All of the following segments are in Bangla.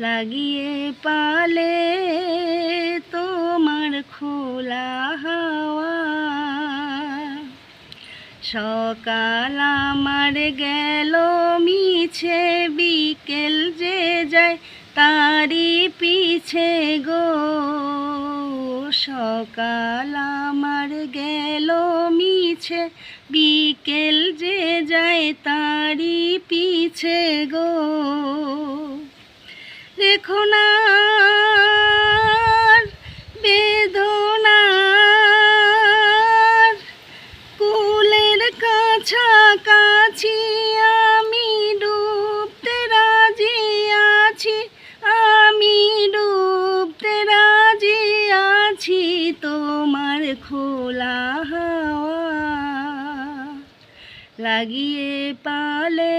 লাগিয়ে পালে তোমার খোলা হাওয়া। সকাল আমার গেল, মিছে বিকেল যে যায় তারি পিছে গো। সকাল আমার গেল, মিছে বিকেল যে যায় তারি পিছে গো। দেখো না। বেদনার কুলের কাছাকাছি আমি ডুবতে রাজি আছি, আমি ডুবতে রাজি আছি তোমার খোলা হাওয়া লাগিয়ে পালে।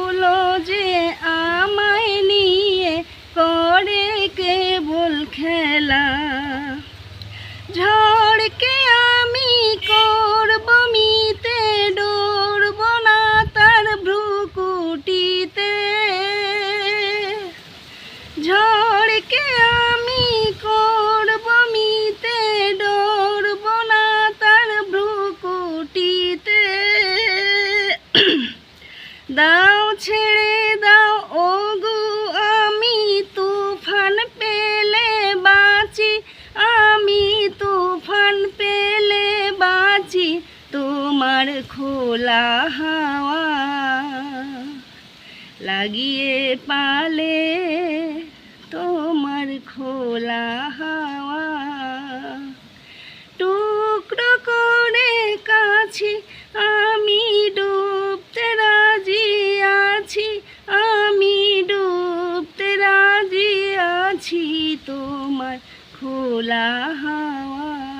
ঝড়কে আমি করব মিতে, ডরব না তার ভ্রুকুটিতে। ঝড়কে আমি করব মিতে, ডরব না তার ভ্রুকুটিতে। দাও ছেড়ে তোমার খোলা হাওয়া লাগিয়ে পালে তোমার খোলা হাওয়া। টুকরো করে কাছি আমি ডুবতে রাজি আছি, আমি ডুবতে রাজি আছি তোমার খোলা হাওয়া।